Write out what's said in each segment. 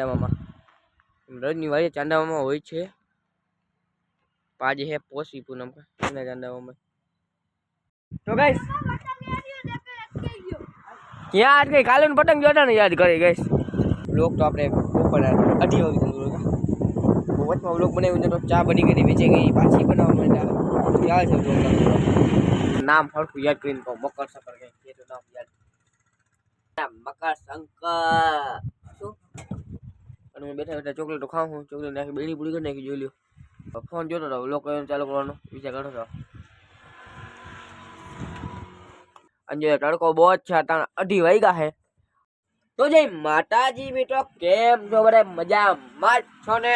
ચાંદામામાં. રજની વાળી ચાંદામામાં હોય છે. પાજે હે પોસી પૂનમ એના ચાંદામામાં તો ગાઈસ ક્યાં કઈ કાલે પતંગ જોતા ને યાદ કરી ગઈશ લોક તો આપણે ઉપર અઢી વાગે ચાલુ હતા. વચમાં વ્લોગ બનાવ્યું તો ચા બની ગઈ વેચી ગઈ પાછી બનાવવા માંડ્યા યાદ છે નામ હરખું યાદ કરીને મકર શંકર તો નામ યાદ. મકર શંકર બેઠા બેઠા ચોકલેટો ખાઉં હું ચોકલેટ નાખી બેડી પૂરી કરી નાખી જોઈ લ્યો. ફોન જોતો હતો લોકો ચાલુ કરવાનો વિચાર કરતો હતો અને તડકો બહુ જ છે તાણ અઢી વાગ્યા હે. તો જય માતાજી મિત્રો કેમ છો બધા? મજામાં જ છો ને?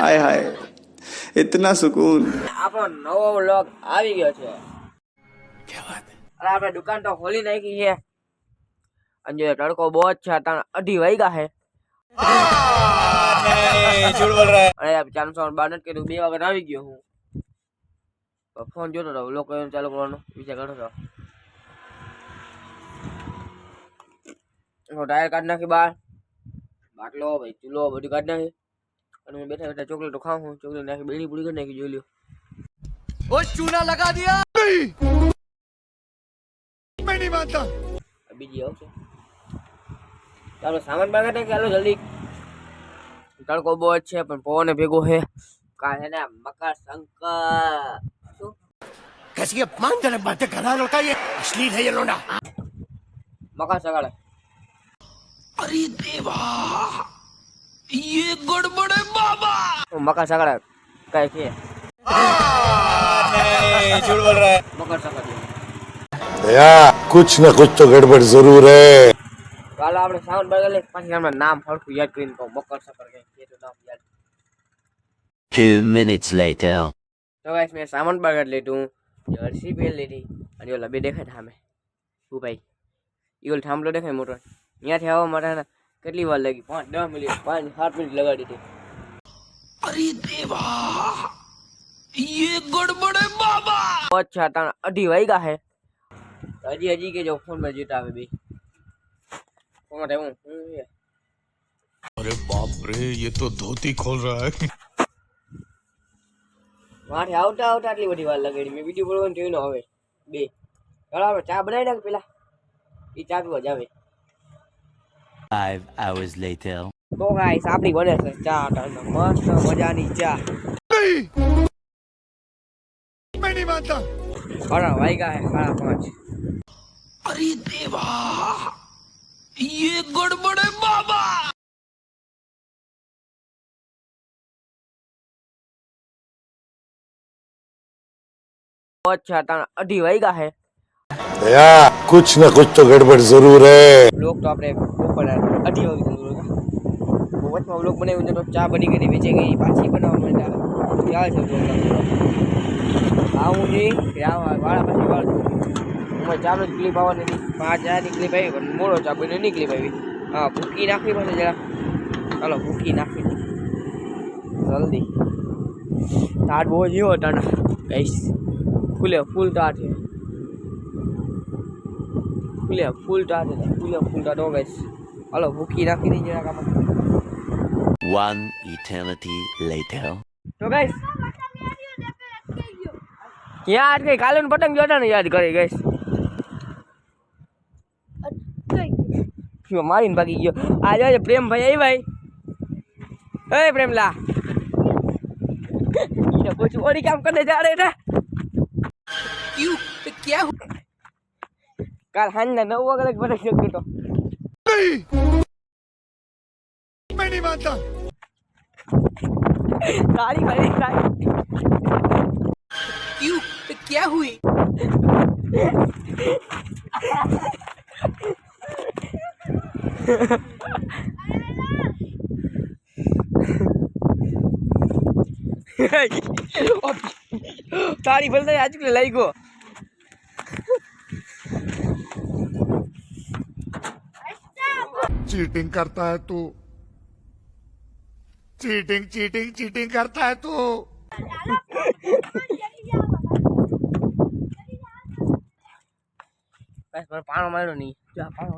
હાય હાય. ઇતના સુકૂન. આપણો નવો વ્લોગ આવી ગયો છે. અરે આપણે દુકાન તો ખોલી નાખી છે. અને તડકો બહુ જ છે તાણ અઢી વાગ્યા હે. અરે યાર ચારસો બાર નથી કર્યું બે વખત આવી ગયો હું ફોન જોતો હતો વ્લોગ ચાલુ કરવાનો વિચાર કરતો હતો હું ટાયર કાઢી નાખી બહાર બાટલો ભાઈ ચૂલો બધું કાઢી નાખી અને હું બેઠા બેઠા ચોકલેટો ખાઉં છું ચોકલેટ નાખી બેડી પૂરી કરી નાખી જોઈ લ્યો આ બીજી આવશે ચાલો સામાન બાગા નાખી ચાલો જલ્દી તડકો બહુ જ છે પણ પવન ભેગો છે કા છે ને મકર શંકર શું कैसी अपमानजनक बातें कर रहा है लड़का ये अश्लील है ये लोना મકર સગાડે अरे देवा ये गड़बड़ है बाबा હું મકર સગાડે કઈ છે મકર સગાડે भैया कुछ न कुछ तो गड़बड़ जरूर है ચાલો આપણે સામાન બાગા લઈ પાછી હમણાં નામ હરખું યાદ કરીને કહું મકર સકર કઈ છે તો નામ યાદ Two minutes later. તો ગાઈસ મેં સામાન બાગા લીધું જર્સી પહેરી લીધી અને ઓલા બે દેખાય સામે શું ભાઈ એ ઓલો થાંભલો દેખાય મોટો ત્યાંથી આવવા માટે ને કેટલી વાર લાગી પાંચ દસ મિનિટ પાંચ સાત મિનિટ લગાડી હતી अरे देवा ये गड़बड़ है बाबा અચ્છા ત્રણ અઢી વાગ્યા છે હજી હજી કે જો ફોન માં જીતા આવે બે ફોન હું હું છે अरे बाप रे ये तो धोती खोल रहा है મારે આવતા આવતા આટલી બધી વાર લગાડી મેં વિડીયો બોલવાનું જોયું ને હવે બે ચાલો આપણે ચા બનાવી નાખ પેલા એ ચા પીવા જ આવે Five hours later. તો ગાઈસ આપણી બને છે ચા અટાણે મસ્ત મજાની ચા मैं नहीं मानता સાડા વાગ્યા છે સાડા પાંચ अरे देवा ये गड़बड़े बाबा। अच्छा था अडी भाई का है। या, कुछ ना कुछ तो गड़बड़ ज़रूर है। लोग तो अपने तो तो लोग बने हुए तो चाय बनी करी बेचेंगे गई पाछी बनाओ मैंने क्या है सब लोग का? आऊँ जी क्या वाला पाछी वाला હું ચાલો જ ક્લિપ આવવાની હતી આ ચાની ક્લિપ આવી પણ મોડો ચા બની નહીં ક્લિપ આવી હા ભૂકી નાખવી પડે જરા. ચાલો ભૂકી નાખી. જલ્દી. તાટ બહુ જીવો ટાણા કહીશ ફૂલે ફૂલ તાટ છે. ફૂલે ફૂલ ટાટ છે. ફૂલે ફૂલ ટાટ હો ગઈશ હાલો ભૂકી નાખી દઈ જરાક કામ One eternity later. તો ગાઈસ આજ ગઈ કાલે પતંગ જોતા ને યાદ કરી ગઈશ મારીને ભાગી ગયો આજે આજે પ્રેમ ભાઈ આવી ભાઈ એ પ્રેમલા ये कुछ और ही काम करने जा रहे थे क्यों क्या हुआ કાલ સાંજના નવ વાગે લગ પતંગ ચગતો તો मैं नहीं मानता તારી ભાઈ તારી क्यों क्या हुई તારી ભલે આજ કે લઈ ગયો चीटिंग करता है तू चीटिंग चीटिंग चीटिंग करता है तू બસ મને પાણો માર્યો નહીં જા પાણો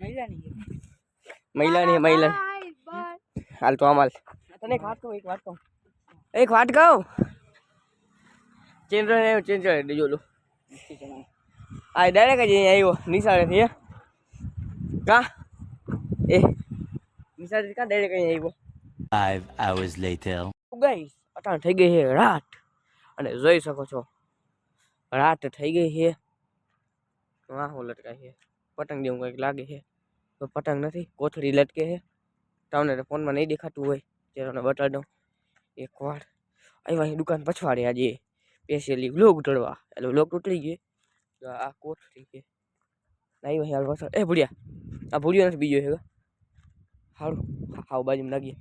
મહિલાની મહિલા. હાલ તો અમાલ તને એક વાત કહું એક વાત કહું. એક વાત કહું? ચેન્જ રહ્યો ચેન્જ રહ્યો દેજો લો આ ડાયરેક્ટ જ અહીંયા આવ્યો નિશાળેથી હે? કા? એ. નિશાળેથી કા ડાયરેક્ટ અહીંયા આવ્યો? Five hours later. ગઈ અટાણ થઈ ગઈ છે રાત. અને જોઈ શકો છો રાત થઈ ગઈ છે. વાહ લટકાઈ છે. પતંગ જેવું કંઈક લાગે છે. તો પતંગ નથી, કોથળી લટકે છે. તમને ફોનમાં નહીં દેખાતું હોય તે તમને બતાવી દઉં. એકવાર આવ્યા દુકાન પછવાડે આજે. સ્પેશિયલી લોક ઉતરવા. એટલે લોક તૂટી ગયો. તો આ કોથળી છે. નહીં ભાઈ હાલ પાછળ એ ભૂડિયા, આ ભૂડિયો નથી બીજો છે સારું હાવ બાજુમાં લાગીએ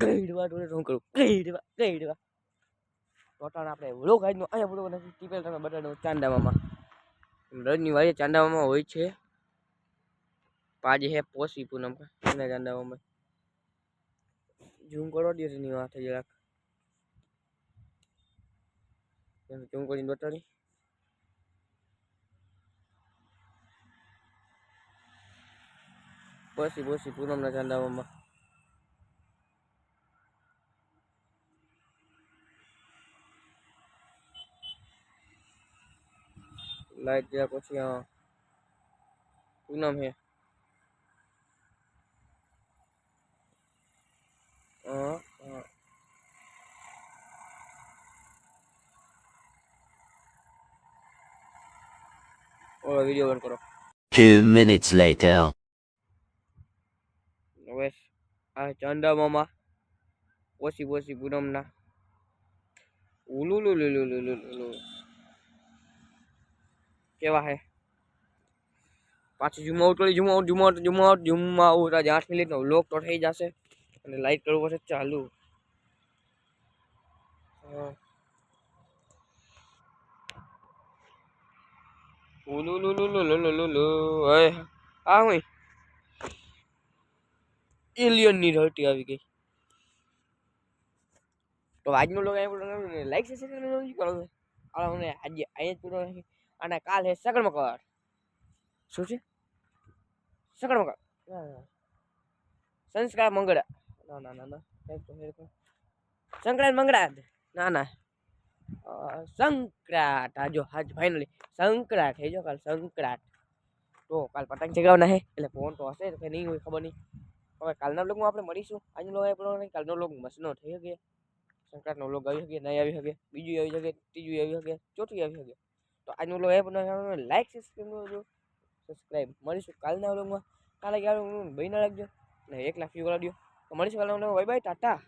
ગઈડવા જોડે શું કરું? ગઈડવા ગઈડવા ટોટાણ આપણે વ્લોગ આજનો અહીંયા વ્લોગ નથી. ટીપેલ તમે બતાડો ચાંદામામાં. રજની વાળી ચાંદામામાં હોય છે. પાજે હે પોસી પૂનમ એના ચાંદામામાં ઝૂમ કરો દિવસની વાત જરાક ઝૂમ કરીને બતાડી. પોસી પોસી પૂનમના ચાંદામામાં લાઈટ ગયા પછી પૂનમ હા. ઓલો વિડીયો બંધ કરો Two minutes later. હવે આ ચાંદા મામા ઓછી ઓછી પૂનમના ઉલુલુલુલુલુલુલુ કેવા હે પાછી જુમા ઉતરી Juma out Juma out Juma out Juma out આજે આઠ મિનિટનો લોક તો થઈ જશે અને લાઈટ કરવું પડશે ચાલુ હા આ હું એલિયનની ધરતી આવી ગઈ તો આજનો લોક અહીંયા લાઈક છે સેકન્ડ કરો આ મને આજે અહીંયા જ પૂરો નથી અને કાલ હે સગડ મકર શું છે સગડ મકર સંસ્કાર મંગળા ના ના ના ના કંઈક તો છે કંઈક. સંક્રાંત મંગળાત ના ના અ, આજો હાજ ફાઇનલી સંક્રાટ હે જો કાલ સંક્રાટ તો કાલ પતંગ ચગાવવાના હે એટલે ફોન તો હશે કે નહીં હોય ખબર નહીં. હવે કાલના બ્લોગમાં આપણે મળીશું. આજનો લોગ આપણો કાલનો બ્લોગ મસ્તનો થઈ શકે. સંક્રાંતનો બ્લોગ આવી શકે નહીં આવી શકે. બીજું આવી શકે ત્રીજું આવી શકે ચોથું આવી શકે. તો આજનો બ્લોગ એ પણ લાઈક સબસ્ક્રાઈબ કરજો. સબસ્ક્રાઈબ મળીશું કાલના બ્લોગમાં કાલે ક્યારે બહીને રાખજો. ને એક લાખ વ્યૂ કરાવજો. મળીશું કાલના બાય બાય ટાટા.